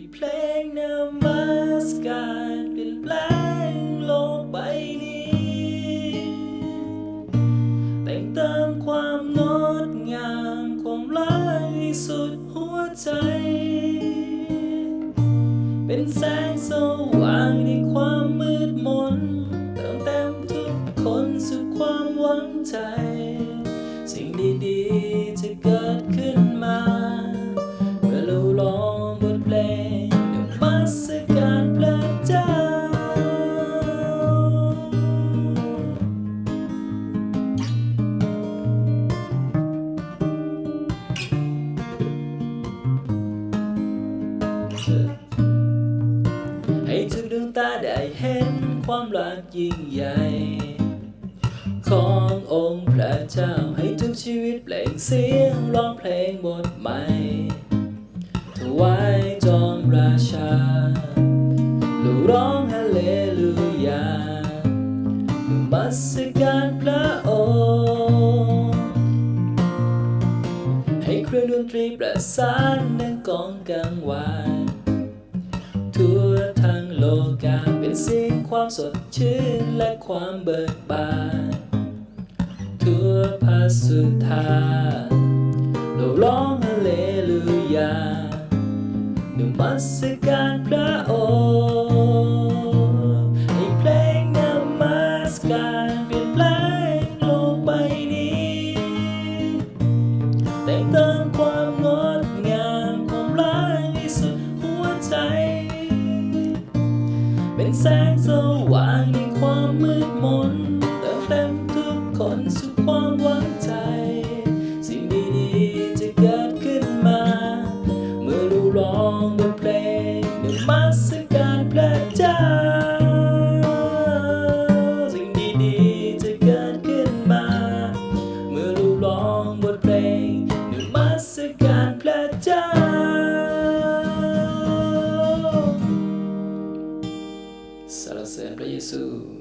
ที่เพลงนมัสการเปลี่ยนแปลงโลกใบนี้ แต่งเติมความงดงามความรักให้สุดหัวใจ เป็นแสงสว่างในความมืดมนเติมเต็มทุกคนสู่ความหวังใจ สิ่งดีๆ เห็นความรักยิ่งใหญ่ ขององค์พระเจ้าให้ทุกชีวิตเปล่งเสียงร้องเพลงบทใหม่ ถวายจอมราชาลูร้องฮาเลลูยานมัสการพระองค์ให้เครื่องดนตรีประสานนังกองกังวาน สียงความสดชื่นและความเบิกบานทั่วพาสุธาเราร้องฮาเลลูยานมัสการพระอง็นแสงสว่างในความมืดมนเติมเต็มทุกคนสู่ความหวังใจ สิ่งดีๆจะเกิดขึ้นมา เมื่อเราร้องบทเพลงนมัสการพระเจ้าสิ่งดีๆจะเกิดขึ้นมา เมื่อเราร้องบทเพลงนมัสการพระเจ้า สร